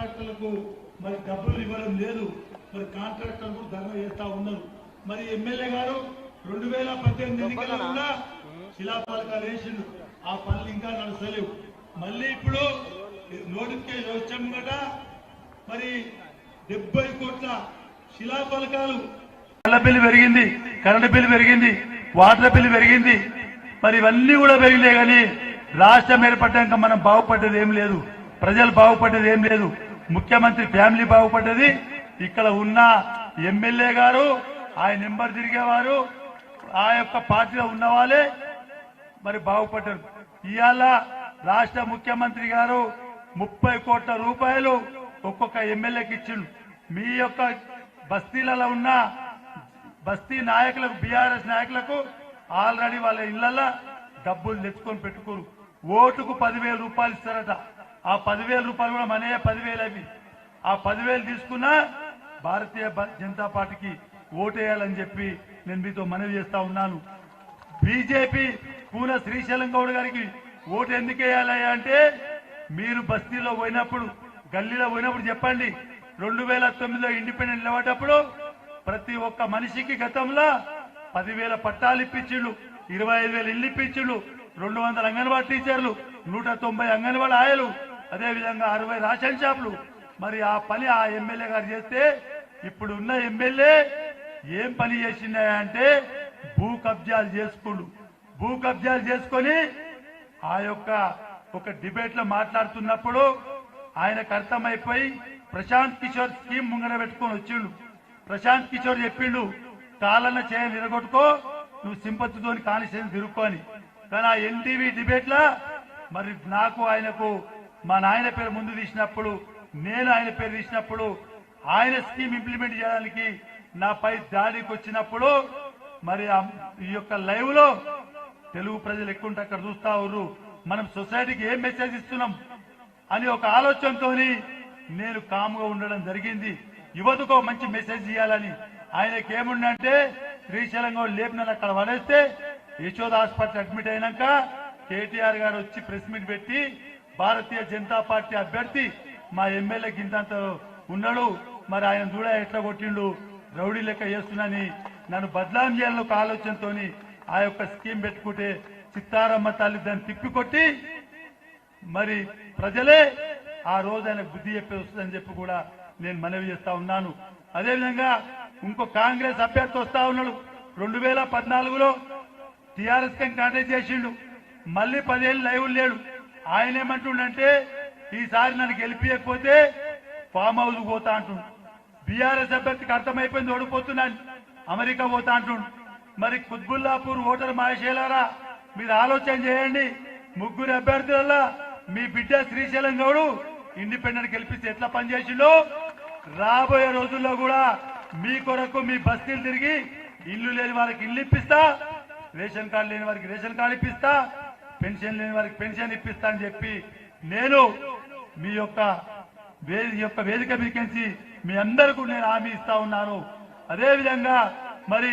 కాంట్రాక్టర్లకు మరి డబ్బులు ఇవ్వడం లేదు. మరి కాంట్రాక్టర్లు ధర్నా చేస్తా ఉన్నారు. మరి ఎమ్మెల్యే గారు రెండు వేల పద్దెనిమిది ఎన్నికల్లో కూడా శిలాఫలకాలు వేసిండు. ఆ పనులు ఇంకా నడుస్తలేవు. మళ్ళీ ఇప్పుడు నోటిఫికేషన్ వచ్చాము కదా మరి డెబ్బై కోట్ల శిలాఫలకాలు. నల్ల బిల్లు పెరిగింది కరెంటు బిల్లు పెరిగింది వాటర్ బిల్లు పెరిగింది. మరి ఇవన్నీ కూడా పెరిగినాయి కానీ రాష్ట్రం ఏర్పడ్డాక మనం బాగుపడ్డది ఏం లేదు. ప్రజలు బాగుపడ్డది ఏం లేదు. ముఖ్యమంత్రి ఫ్యామిలీ బాగుపడ్డది. ఇక్కడ ఉన్న ఎమ్మెల్యే గారు ఆయన నెంబర్ తిరిగేవారు ఆ యొక్క పార్టీలో ఉన్న వాళ్ళే మరి బాగుపడ్డారు. ఇవాళ రాష్ట్ర ముఖ్యమంత్రి గారు ముప్పై కోట్ల రూపాయలు ఒక్కొక్క ఎమ్మెల్యేకి ఇచ్చిండు. మీ యొక్క బస్తీలలో ఉన్న బస్తీ నాయకులకు బీఆర్ఎస్ నాయకులకు ఆల్రెడీ వాళ్ళ ఇళ్ళలో డబ్బులు తెచ్చుకొని పెట్టుకోరు. ఓటుకు పదివేల రూపాయలు ఇస్తారట. ఆ పదివేల రూపాయలు కూడా మనయే పదివేలు అవి. ఆ పదివేలు తీసుకున్నా భారతీయ జనతా పార్టీకి ఓటేయాలని చెప్పి నేను మీతో మనవి చేస్తా ఉన్నాను. బీజేపీ పూన శ్రీశైలం గౌడ్ గారికి ఓటు ఎందుకు వేయాలి అంటే మీరు బస్తీలో పోయినప్పుడు గల్లీలో పోయినప్పుడు చెప్పండి రెండు వేల తొమ్మిదిలో ఇండిపెండెంట్ లేవటప్పుడు ప్రతి ఒక్క మనిషికి గతంలో పదివేల పట్టాలు ఇప్పించిండు ఇరవై ఐదు వేలు ఇల్లు ఇప్పించిండు రెండు వందల అంగన్వాడీ టీచర్లు నూట తొంభై అంగన్వాడీ ఆయలు అదేవిధంగా అరవై రాషన్ షాపులు. మరి ఆ పని ఆ ఎమ్మెల్యే గారు చేస్తే ఇప్పుడు ఉన్న ఎమ్మెల్యే ఏం పని చేసిందంటే భూ కబ్జాలు చేసుకుండు. భూ కబ్జాలు చేసుకొని ఆ యొక్క ఒక డిబేట్లో మాట్లాడుతున్నప్పుడు ఆయనకు అర్థమైపోయి ప్రశాంత్ కిషోర్ స్కీమ్ ముంగన పెట్టుకొని వచ్చిండు. ప్రశాంత్ కిషోర్ చెప్పిండు కాలన్న చేయ నిరగొట్టుకో నువ్వు సింపతితోని కానిస్టేషన్ తిరుక్కో అని కానీ ఆ ఎన్టీవీ డిబేట్ లా మరి నాకు ఆయనకు మా నాయన పేరు ముందు తీసినప్పుడు నేను ఆయన పేరు తీసినప్పుడు ఆయన స్కీమ్ ఇంప్లిమెంట్ చేయడానికి నాపై దాడికి వచ్చినప్పుడు మరి ఈ యొక్క లైవ్లో తెలుగు ప్రజలు ఎక్కువ ఉంటే అక్కడ చూస్తా ఉర్రు. మనం సొసైటీకి ఏం మెసేజ్ ఇస్తున్నాం అని ఒక ఆలోచనతోని నేను కామ్గా ఉండడం జరిగింది. యువతకు ఒక మంచి మెసేజ్ ఇవ్వాలని ఆయనకి ఏముండంటే శ్రీశైలంగా లేపిన అక్కడ పడేస్తే యశోద హాస్పిటల్ అడ్మిట్ అయినాక కేటీఆర్ గారు వచ్చి ప్రెస్ మీట్ పెట్టి భారతీయ జనతా పార్టీ అభ్యర్థి మా ఎమ్మెల్యే గింతంత ఉన్నాడు. మరి ఆయన చూడ ఎట్లా కొట్టిండు? రౌడీ లెక్క చేస్తున్నాని. నన్ను బదలాం చేయాలని ఒక ఆలోచనతోని ఆ యొక్క స్కీమ్ పెట్టుకుంటే చిత్తారమ్మ తల్లి దాన్ని తిప్పికొట్టి మరి ప్రజలే ఆ రోజు ఆయన బుద్ధి చెప్పి వస్తుందని చెప్పి కూడా నేను మనవి చేస్తా ఉన్నాను. అదేవిధంగా ఇంకో కాంగ్రెస్ అభ్యర్థి వస్తా ఉన్నాడు. రెండు వేల పద్నాలుగులో టీఆర్ఎస్ కంటే చేసిండు. మళ్ళీ పదేళ్ళు లైవ్ లేడు. ఆయన ఏమంటుండంటే ఈసారి నన్ను గెలిపించకపోతే ఫామ్ హౌస్ పోతా అంటుండు. బీఆర్ఎస్ అభ్యర్థికి అర్థమైపోయింది ఓడిపోతున్నాను. అమెరికా పోతా అంటుండు. మరి కుత్బుల్లాపూర్ ఓటర్ మహేషేలారా మీరు ఆలోచన చేయండి. ముగ్గురు అభ్యర్థులలో మీ బిడ్డ శ్రీశైలం గౌడు ఇండిపెండెంట్ గెలిపిస్తే ఎట్లా పనిచేసిండో రాబోయే రోజుల్లో కూడా మీ కొరకు మీ బస్తీలు తిరిగి ఇల్లు లేని వారికి ఇల్లు ఇప్పిస్తా రేషన్ కార్డు లేని వారికి రేషన్ కార్డు ఇప్పిస్తా పెన్షన్ లేని వారికి పెన్షన్ ఇప్పిస్తా చెప్పి నేను మీ యొక్క వే- యొక్క వేదిక మీకెంచి మీ అందరికీ నేను హామీ ఇస్తా ఉన్నాను. అదే విధంగా మరి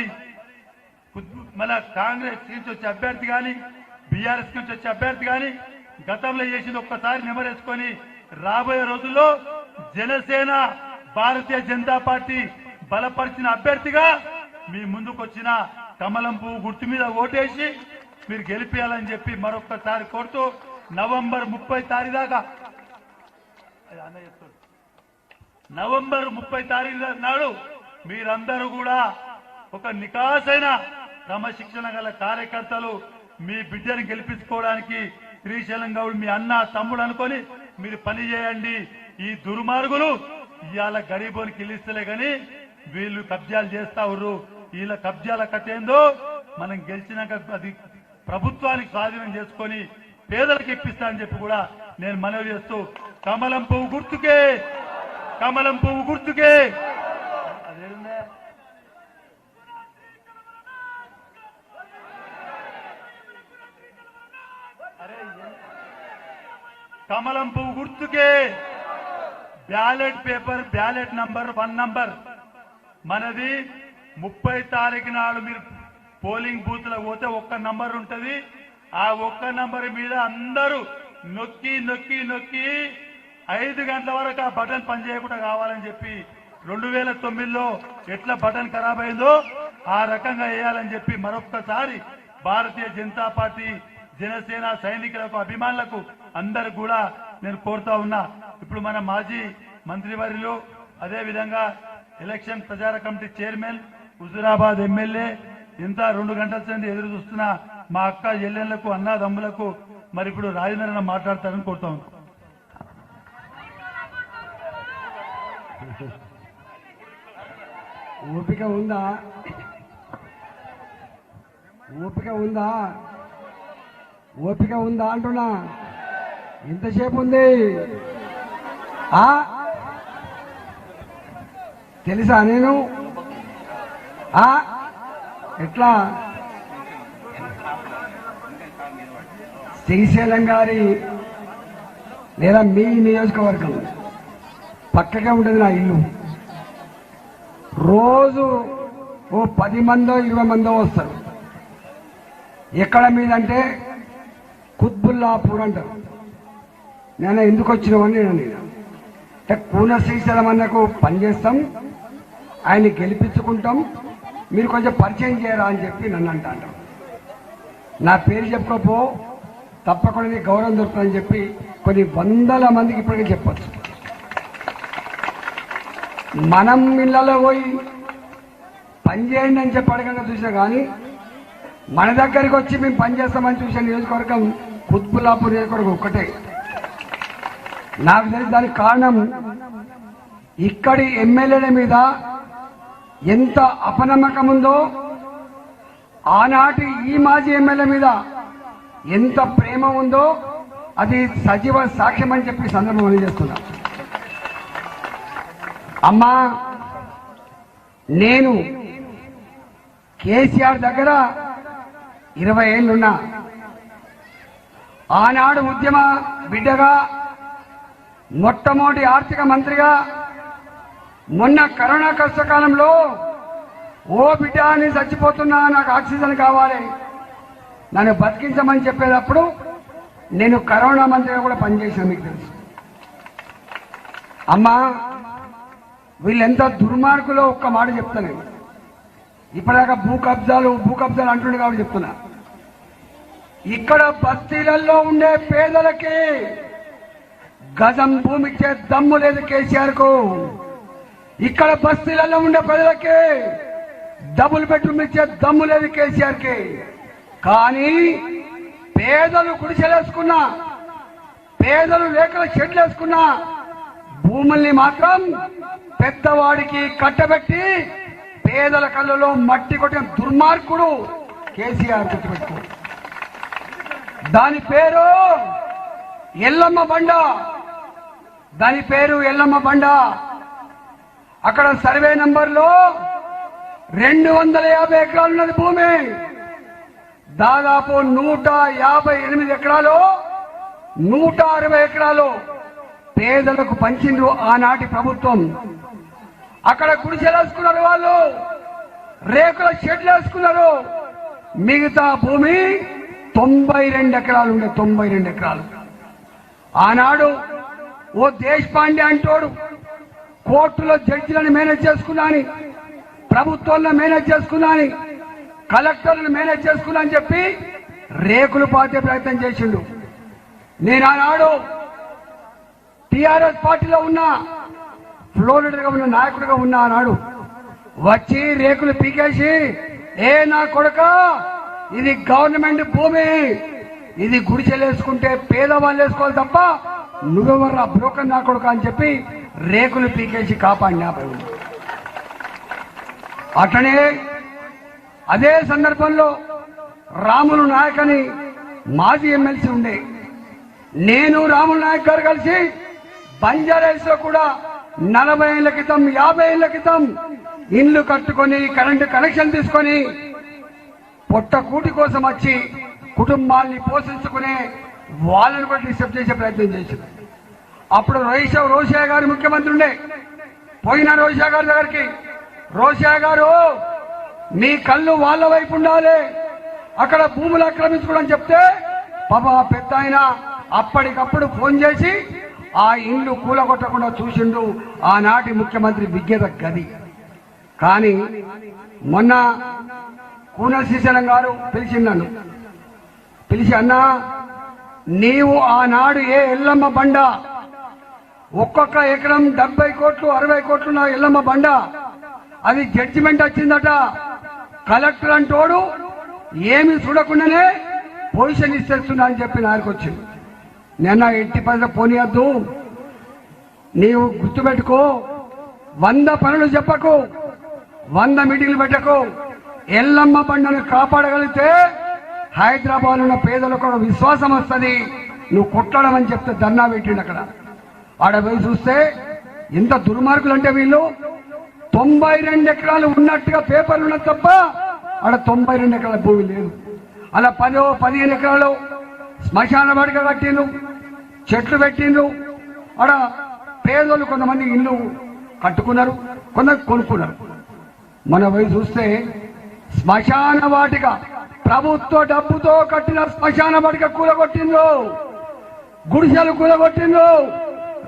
కుత్- మన కాంగ్రెస్ నుంచి వచ్చే అభ్యర్థి కానీ బీఆర్ఎస్ నుంచి వచ్చే అభ్యర్థి కానీ గతంలో చేసింది ఒక్కసారి నెమరేసుకొని రాబోయే రోజుల్లో జనసేన భారతీయ జనతా పార్టీ బలపరిచిన అభ్యర్థిగా మీ ముందుకు వచ్చిన కమలం పువ్వు గుర్తు మీద ఓటేసి మీరు గెలిపించాలని చెప్పి మరొకసారి కోరుతూ నవంబర్ ముప్పై తారీఖు దాకా. అన్న చెప్తాడు. నవంబర్ ముప్పై తారీఖు నాడు మీరందరూ కూడా ఒక నికాసైన క్రమశిక్షణ గల కార్యకర్తలు మీ బిడ్డను గెలిపించుకోవడానికి శ్రీశైలం గౌడ్ మీ అన్న తమ్ముడు అనుకొని మీరు పని చేయండి. ఈ దుర్మార్గులు ఇవాళ గరీబోనికి ఇల్లిస్తలే గాని వీళ్ళు కబ్జాలు చేస్తా ఉర్రు. వీళ్ళ కబ్జాల కథ ఏందో మనం గెలిచినాక అది ప్రభుత్వానికి స్వాధీనం చేసుకొని పేదలకు ఇప్పిస్తా అని చెప్పి కూడా నేను మనవి చేస్తూ కమలం పువ్వు గుర్తుకే కమలం పువ్వు గుర్తుకే. కమలం పువ్వు గుర్తుకే. Ballot paper ballot number one number. మనది ముప్పై తారీఖు నాడు మీరు పోలింగ్ బూత్లో పోతే ఒక్క నంబర్ ఉంటది. ఆ ఒక్క నంబర్ మీద అందరూ నొక్కి నొక్కి నొక్కి ఐదు గంటల వరకు ఆ బటన్ పనిచేయకుండా కావాలని చెప్పి రెండు వేల తొమ్మిదిలో ఎట్లా బటన్ ఖరాబ్ అయిందో ఆ రకంగా వేయాలని చెప్పి మరొక్కసారి భారతీయ జనతా పార్టీ జనసేన సైనికులకు అభిమానులకు అందరు కూడా నేను కోరుతా ఉన్నా. ఇప్పుడు మన మాజీ మంత్రివర్యులు అదే విధంగా ఎలక్షన్ ప్రచార కమిటీ చైర్మన్ హుజురాబాద్ ఎమ్మెల్యే ఇంత రెండు గంటల నుండి ఎదురు చూస్తున్న మా అక్క చెల్లెళ్ళకు అన్నదమ్ములకు మరి ఇప్పుడు రాజేంద్ర మాట్లాడతారని కోరుతా ఓపిక ఉందా? ఓపిక ఉందా? ఓపిక ఉందా అంటున్నా? ఎంతసేపు ఉంది. ఆ? తెలుసా నేను? ఆ? ఎట్లా? శ్రీశైలం గారి లేదా మీ నియోజకవర్గం పక్కగా ఉంటుంది నా ఇల్లు. రోజు ఓ పది మందో ఇరవై మందో వస్తారు. ఎక్కడ మీదంటే కుత్బుల్లాపూర్ అంటారు. నేను ఎందుకు వచ్చినవని నేను నేను అంటే కూన శ్రీశైలం అన్నకు పనిచేస్తాం ఆయన్ని గెలిపించుకుంటాం మీరు కొంచెం పరిచయం చేయరా అని చెప్పి నన్ను అంటాడు. అంటాం నా పేరు చెప్పకపో తప్పకుండా నీకు గౌరవం దొరుకుతుందని చెప్పి కొన్ని వందల మందికి ఇప్పటికే చెప్పచ్చు. మనం ఇళ్ళలో పోయి పనిచేయండి అని చెప్పి అడగంగా చూసినా కానీ మన దగ్గరికి వచ్చి మేము పని చేస్తామని చూసిన నియోజకవర్గం కుత్బులాపూర్ నియోజకవర్గం ఒక్కటే. నాకు తెలిసి దానికి కారణం ఇక్కడి ఎమ్మెల్యేల మీద ఎంత అపనమ్మకం ఉందో ఆనాటి ఈ మాజీ ఎమ్మెల్యే మీద ఎంత ప్రేమ ఉందో అది సజీవ సాక్ష్యం అని చెప్పి సందర్భం తెలియజేస్తున్నా. అమ్మా నేను కేసీఆర్ దగ్గర ఇరవై ఏళ్ళున్నా. ఆనాడు ఉద్యమ బిడ్డగా మొట్టమొదటి ఆర్థిక మంత్రిగా మొన్న కరోనా కష్టకాలంలో ఓ బిడ్డ నేను చచ్చిపోతున్నా నాకు ఆక్సిజన్ కావాలి. నన్ను బతికించమని చెప్పేటప్పుడు నేను కరోనా మంత్రిగా కూడా పనిచేశాను మీకు తెలుసు. అమ్మా వీళ్ళెంత దుర్మార్గులో ఒక్క మాట చెప్తాను ఇప్పటిదాకా భూ కబ్జాలు భూ కబ్జాలు అంటుండే కాబట్టి చెప్తున్నా. ఇక్కడ బస్తీలలో ఉండే పేదలకి గజం భూమి ఇచ్చే దమ్ము లేదు కేసీఆర్కు ఇక్కడ బస్తీలలో ఉండే ప్రజలకి డబుల్ బెడ్రూమ్ ఇచ్చే దమ్ము లేదు కేసీఆర్కి కానీ పేదలు గుడిసెలేసుకున్నా పేదలు లేఖల షెడ్లు వేసుకున్నా భూముల్ని మాత్రం పెద్దవాడికి కట్టబెట్టి పేదల కళ్ళలో మట్టి కొట్టిన దుర్మార్గుడు కేసీఆర్ గుర్తుపెట్టుకో. దాని పేరు ఎల్లమ్మ బండ. దాని పేరు ఎల్లమ్మ బండ. అక్కడ సర్వే నంబర్లో రెండు వందల యాభై ఎకరాలు ఉన్నది భూమి. దాదాపు నూట యాభై ఎనిమిది ఎకరాలు నూట అరవై ఎకరాలు పేదలకు పంచిండ్రు ఆనాటి ప్రభుత్వం. అక్కడ గుడిసెలేసుకున్నారు వాళ్ళు రేకుల షెడ్లు వేసుకున్నారు. మిగతా భూమి తొంభై రెండు ఎకరాలు ఉండే తొంభై రెండు ఎకరాలు. ఆనాడు ఓ దేశపాండే అంటోడు కోర్టులో జడ్జిలను మేనేజ్ చేసుకున్నాని ప్రభుత్వంలో మేనేజ్ చేసుకున్నాని కలెక్టర్లను మేనేజ్ చేసుకున్నా అని చెప్పి రేకులు పాతే ప్రయత్నం చేసిండు. నేను ఆనాడు టిఆర్ఎస్ పార్టీలో ఉన్నా ఫ్లోరిడగా ఉన్న నాయకుడిగా ఉన్నా ఆనాడు వచ్చి రేకులు పీకేసి ఏ నా కొడుక ఇది గవర్నమెంట్ భూమి ఇది గుడిచెలేసుకుంటే పేదవాళ్ళు వేసుకోవాలి తప్ప నువ్వెవర్రా బ్రోకర్ నా కొడుక అని చెప్పి రేకులు పీకేసి కాపాడిన భయం అట్లనే అదే సందర్భంలో రాములు నాయక్ అని మాజీ ఎమ్మెల్సీ ఉండే నేను రాములు నాయక్ గారు కలిసి బంజారాయిల్స్లో కూడా నలభై ఏళ్ళ క్రితం యాభై ఏళ్ళ క్రితం ఇల్లు కట్టుకొని కరెంటు కనెక్షన్ తీసుకొని పొట్ట కూటి కోసం వచ్చి కుటుంబాల్ని పోషించుకునే వాళ్ళని కూడా డిస్టర్బ్ చేసే ప్రయత్నం చేశారు అప్పుడు రోహిశా రోషయ్య గారు ముఖ్యమంత్రి ఉండే. పోయిన రోషయ్య గారి దగ్గరికి రోషయ్య గారు మీ కళ్ళు వాళ్ళ వైపు ఉండాలి. అక్కడ భూములు ఆక్రమించుకోవడం చెప్తే పాప పెద్ద ఆయన అప్పటికప్పుడు ఫోన్ చేసి ఆ ఇండ్లు కూలగొట్టకుండా చూసిండు ఆనాటి ముఖ్యమంత్రి విజ్ఞత గది. కానీ మొన్న కూన శ్రీశైలం గారు పిలిచి నన్ను. పిలిచి అన్నా నీవు ఆనాడు ఏ ఎల్లమ్మ బండ ఒక్కొక్క ఎకరం డెబ్బై కోట్లు అరవై కోట్లు నా ఎల్లమ్మ బండ. అది జడ్జిమెంట్ వచ్చిందట. కలెక్టర్ అంటోడు ఏమి చూడకుండానే పొజిషన్ ఇస్తేస్తున్నా అని చెప్పి నాకు వచ్చింది. నిన్న ఎట్టి పది పోనీయద్దు. నీవు గుర్తుపెట్టుకో. వంద పనులు చెప్పకు. వంద మీటింగ్లు పెట్టకు. ఎల్లమ్మ బండను కాపాడగలిగితే హైదరాబాద్ ఉన్న పేదలకు ఒక విశ్వాసం వస్తుంది. నువ్వు కొట్టడం అని చెప్తే ధర్నా పెట్టిండు అక్కడ. ఆడ పోయి చూస్తే ఎంత దుర్మార్గులు అంటే వీళ్ళు? తొంభై రెండు ఎకరాలు ఉన్నట్టుగా పేపర్లు ఉన్నది తప్ప ఆడ తొంభై రెండు ఎకరాల భూమి లేదు. అలా పదో పదిహేను ఎకరాలు శ్మశాన వాడిగా కట్టిండ్రు చెట్లు పెట్టిండ్రు. ఆడ పేదోళ్ళు కొంతమంది ఇల్లు కట్టుకున్నారు కొందరు కొనుక్కున్నారు. మన పోయి చూస్తే శ్మశాన వాటిక ప్రభుత్వ డబ్బుతో కట్టిన శ్మశాన వాటిక కూలగొట్టిండ్రు. గుడిసెలు కూలగొట్టిండ్రు.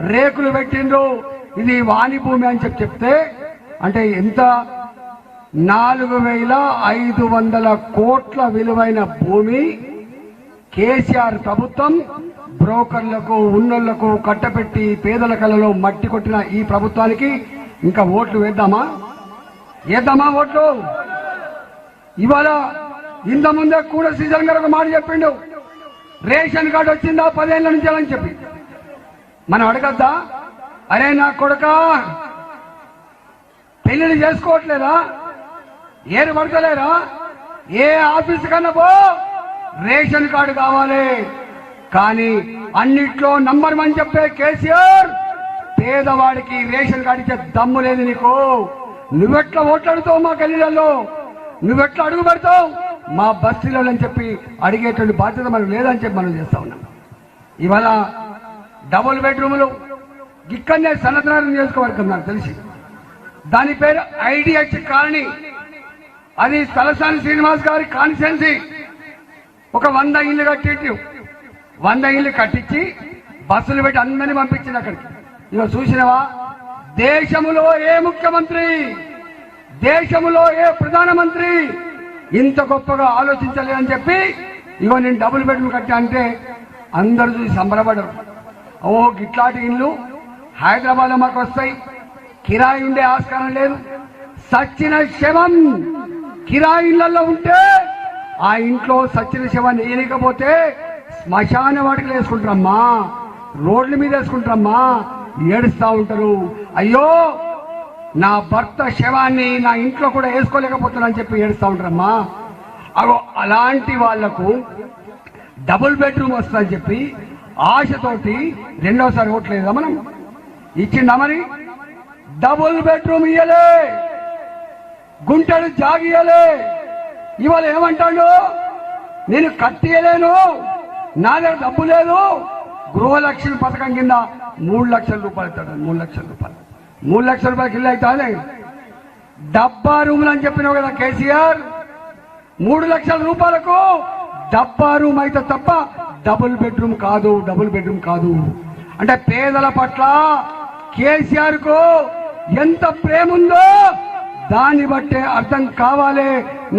రేకులు పెట్టిండ్రు. ఇది వాణి భూమి అని చెప్పి చెప్తే అంటే ఎంత? నాలుగు వేల ఐదు వందల కోట్ల విలువైన భూమి కేసీఆర్ ప్రభుత్వం బ్రోకర్లకు ఉన్నళ్ళకు కట్టపెట్టి పేదల కళలో మట్టి కొట్టిన ఈ ప్రభుత్వానికి ఇంకా ఓట్లు వేద్దామా? వేద్దామా ఓట్లు? ఇవాళ ఇంత ముందే కూడా సీజన్ గారు ఒక మాట చెప్పిండు. రేషన్ కార్డు వచ్చిందా పదేళ్ళ నుంచి అని చెప్పి. మనం అడగద్దా? అరే నా కొడుక పెళ్ళిళ్ళు చేసుకోవట్లేదా? ఏరు పడతలేరా ఏ ఆఫీస్ కన్నా పో రేషన్ కార్డు కావాలి. కానీ అన్నిట్లో నంబర్ వన్ చెప్పే కేసీఆర్ పేదవాడికి రేషన్ కార్డు ఇచ్చే దమ్ము లేదు నీకు. నువ్వెట్లా ఓట్లాడుతావు మా గల్లీలలో? నువ్వెట్లా అడుగు పెడతావు? మా బస్తీలలో అని చెప్పి అడిగేటువంటి బాధ్యత మనకు లేదని చెప్పి మనం చేస్తా ఉన్నాం. ఇవాళ డబుల్ బెడ్రూములు. ఇక్కడనే సనతనారాయణ నియోజకవర్గం నాకు తెలిసి. దాని పేరు ఐడిహెచ్ కాలనీ. అది తలసాని శ్రీనివాస్ గారి కాన్స్టిట్యున్సీ. ఒక వంద ఇల్లు కట్టి వంద ఇల్లు కట్టించి బస్సులు పెట్టి అందరినీ పంపించింది అక్కడికి. ఇక చూసినవా? దేశములో ఏ ముఖ్యమంత్రి దేశములో ఏ ప్రధానమంత్రి ఇంత గొప్పగా ఆలోచించలేదని చెప్పి ఇగో నేను డబుల్ బెడ్రూమ్ కట్టా అంటే అందరూ చూసి సంబరపడరు. ఓ గిట్లాంటి ఇల్లు హైదరాబాద్లో మాకు వస్తాయి. కిరాయి ఉండే ఆస్కారం లేదు. సచ్చిన శవం కిరాయి ఇళ్ళలో ఉంటే ఆ ఇంట్లో సచ్చిన శవాన్ని వేయలేకపోతే శ్మశాన వాటికి వేసుకుంటారమ్మా. రోడ్ల మీద వేసుకుంటారమ్మా. ఏడుస్తా ఉంటారు. అయ్యో నా భర్త శవాన్ని నా ఇంట్లో కూడా వేసుకోలేకపోతున్నా అని చెప్పి ఏడుస్తా ఉంటారమ్మా. అగో అలాంటి వాళ్ళకు డబుల్ బెడ్రూమ్ వస్తుందని చెప్పి ఆశతోటి రెండోసారి ఓట్లేదా మనం. ఇచ్చిండా మరి? డబుల్ బెడ్రూమ్ ఇయ్యలే. గుంటలు జాగియలే ఇవాళ ఏమంటాడు? నేను కట్టియలేను నా దగ్గర డబ్బు లేదు. గృహలక్ష్మి పథకం కింద మూడు లక్షల రూపాయలు ఇస్తాడు. మూడు లక్షల రూపాయలు. మూడు లక్షల రూపాయలకి ఇల్లు అవుతానే డబ్బా రూములు అని చెప్పినావు కదా కేసీఆర్. మూడు లక్షల రూపాయలకు డబ్బా రూమ్ అయితే తప్ప డబుల్ బెడ్రూమ్ కాదు డబుల్ బెడ్రూమ్ కాదు. అంటే పేదల పట్ల కేసీఆర్కు ఎంత ప్రేమ ఉందో దాన్ని బట్టే అర్థం కావాలి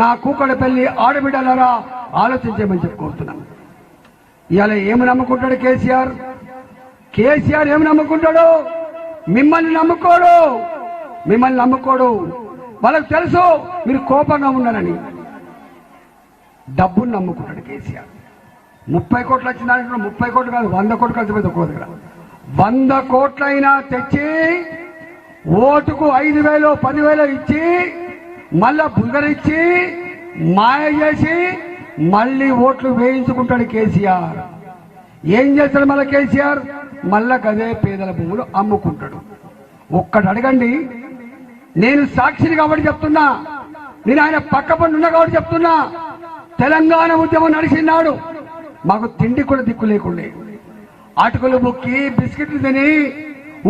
నా కూకడపల్లి ఆడబిడ్డలరా ఆలోచించమని చెప్పి కోరుతున్నాను. ఇవాళ ఏమి నమ్ముకుంటాడు కేసీఆర్? కేసీఆర్ ఏమి నమ్ముకుంటాడు? మిమ్మల్ని నమ్ముకోడు. మిమ్మల్ని నమ్ముకోడు. వాళ్ళకి తెలుసు మీరు కోపంగా ఉన్నారని. డబ్బును నమ్ముకుంటాడు కేసీఆర్. ముప్పై కోట్లు వచ్చిందంటే ముప్పై కోట్లు కాదు వంద కోట్లు కలిసిపోయింది ఒక్కో దగ్గర. వంద కోట్లైనా తెచ్చి ఓటుకు ఐదు వేలు పదివేలు ఇచ్చి మళ్ళా బుగరిచ్చి మాయ చేసి మళ్ళీ ఓట్లు వేయించుకుంటాడు కేసీఆర్. ఏం చేస్తాడు మళ్ళీ కేసీఆర్? మళ్ళా గదే పేదల భూములు అమ్ముకుంటాడు. ఒక్కడు అడగండి. నేను సాక్షిని కాబట్టి చెప్తున్నా. నేను ఆయన పక్క పండు కాబట్టి చెప్తున్నా. తెలంగాణ ఉద్యమం నడిచినాడు. మాకు తిండి కూడా దిక్కు లేకుండే. ఆటకులు బొక్కి బిస్కెట్లు తిని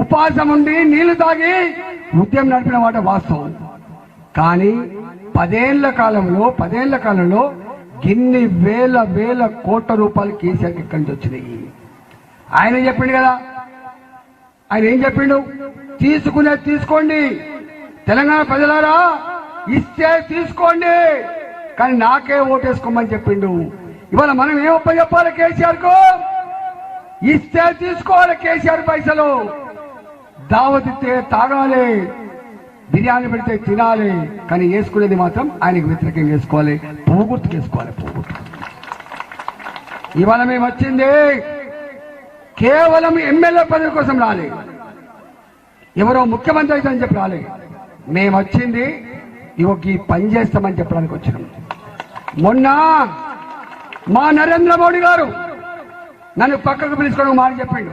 ఉపాసం ఉండి నీళ్ళు తాగి ఉద్యమం నడిపిన మాట వాస్తవం. కానీ పదేళ్ళ కాలంలో పదేళ్ళ కాలంలో గిన్ని వేల వేల కోట్ల రూపాయలు కేసీఆర్ ఎక్కడి నుంచి వచ్చినాయి. ఆయన చెప్పిండు కదా. ఆయన ఏం చెప్పిండు? తీసుకునే తీసుకోండి. తెలంగాణ ప్రజలారా ఇస్తే తీసుకోండి. కానీ నాకే ఓటేసుకోమని చెప్పిండు. ఇవాళ మనం ఏం ఒప్ప చెప్పాలి కేసీఆర్కు? ఇస్తే తీసుకోవాలి కేసీఆర్ పైసలు. దావతిస్తే తాగాలి. బిర్యానీ పెడితే తినాలి. కానీ వేసుకునేది మాత్రం ఆయనకు వ్యతిరేకంగా వేసుకోవాలి. పువ్వు గుర్తుకు వేసుకోవాలి పువ్వు గుర్తు ఇవాళ మేము వచ్చింది కేవలం ఎమ్మెల్యే పదవి కోసం రాలే. ఎవరో ముఖ్యమంత్రి అయితే చెప్పి రాలే. మేము వచ్చింది ఇవకి పని చేస్తామని చెప్పడానికి వచ్చినాం. మొన్న మా నరేంద్ర మోడీ గారు నన్ను పక్కకు పిలుచుకోవడం మాట చెప్పిండు.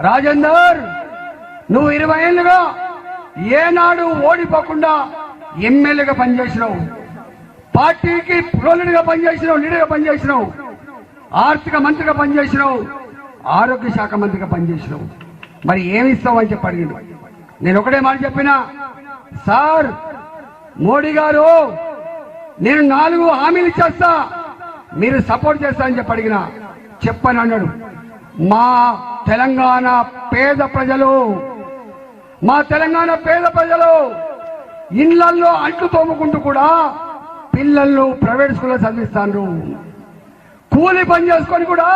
రాజేందర్ నువ్వు ఇరవై ఏళ్ళుగా ఏనాడు ఓడిపోకుండా ఎమ్మెల్యేగా పనిచేసినావు. పార్టీకి ప్రోలుడిగా పనిచేసినావు లీడర్గా పనిచేసినావు. ఆర్థిక మంత్రిగా పనిచేసినావు. ఆరోగ్య శాఖ మంత్రిగా పనిచేసినావు. మరి ఏమి ఇస్తావు అని చెప్పి అడిగిండు. నేను ఒకటే మాట చెప్పినా సార్ మోడీ గారు నేను నాలుగు హామీలు ఇచ్చేస్తా. మీరు సపోర్ట్ చేస్తారని చెప్పి అడిగిన చెప్పని అన్నాడు. మా తెలంగాణ పేద ప్రజలు మా తెలంగాణ పేద ప్రజలు ఇళ్ళల్లో అంట్లు తోముకుంటూ కూడా పిల్లలను ప్రైవేట్ స్కూల్లో చదివిస్తాను కూలి పని చేసుకొని కూడా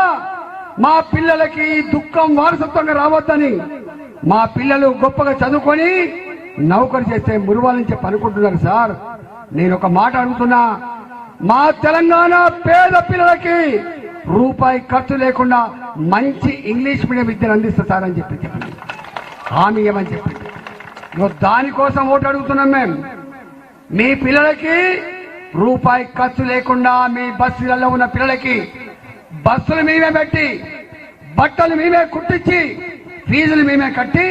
మా పిల్లలకి దుఃఖం వారసత్వంగా రావద్దని మా పిల్లలు గొప్పగా చదువుకొని నౌకరు చేస్తే మురువాలని చెప్పి అనుకుంటున్నారు సార్. నేను ఒక మాట అడుగుతున్నా. మా తెలంగాణ పేద పిల్లలకి రూపాయి ఖర్చు లేకుండా మంచి ఇంగ్లీష్ మీడియం విద్యను అందిస్తారని చెప్పి చెప్పింది హామీ ఏమని చెప్పింది ఇగో దానికోసం ఓటు అడుగుతున్నాం మేము మీ పిల్లలకి రూపాయి ఖర్చు లేకుండా మీ బస్సులలో ఉన్న పిల్లలకి బస్సులు మేమే పెట్టి బట్టలు మేమే కుట్టించి ఫీజులు మేమే కట్టి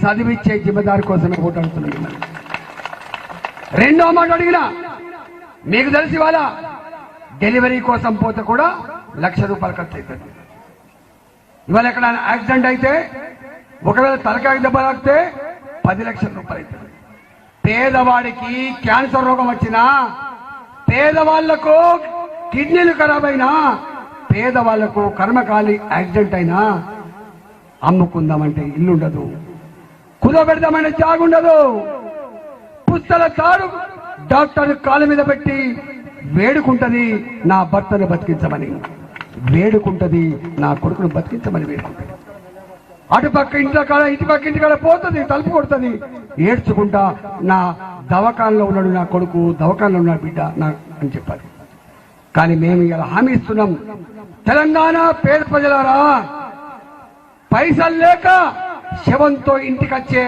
చదివిచ్చే జిమ్మదారి కోసమే ఓటు అడుగుతున్నాం రెండో మాట అడిగిన మీకు తెలిసి వాళ్ళ డెలివరీ కోసం పోతే కూడా లక్ష రూపాయలు ఖర్చు అవుతుంది ఇవాళ ఎక్కడ యాక్సిడెంట్ అయితే ఒకవేళ తలకాయ దెబ్బ తాకితే పది లక్షల రూపాయలు అవుతుంది పేదవాడికి క్యాన్సర్ రోగం వచ్చినా పేదవాళ్ళకు కిడ్నీలు ఖరాబ్ అయినా పేదవాళ్ళకు కర్మకాలి యాక్సిడెంట్ అయినా అమ్ముకుందామంటే ఇల్లు ఉండదు కుదబెడదామంటే జాగుండదు. పుస్తల తాడు డాక్టర్ కాళ్ళ మీద పెట్టి వేడుకుంటది నా భర్తను బతికించమని. వేడుకుంటది నా కొడుకును బతికించమని వేడుకుంటది. అటుపక్క ఇంట్లో కాడ ఇటు పక్క ఇంటి కాడ పోతుంది తలుపు కొడుతుంది. ఏడ్చుకుంటా నా దవకాల్లో ఉన్నాడు నా కొడుకు దవకాల్లో ఉన్నాడు బిడ్డ నా అని చెప్పాలి. కానీ మేము ఇలా హామీ ఇస్తున్నాం. తెలంగాణ పేద ప్రజలారా పైసలు లేక శవంతో ఇంటికి వచ్చే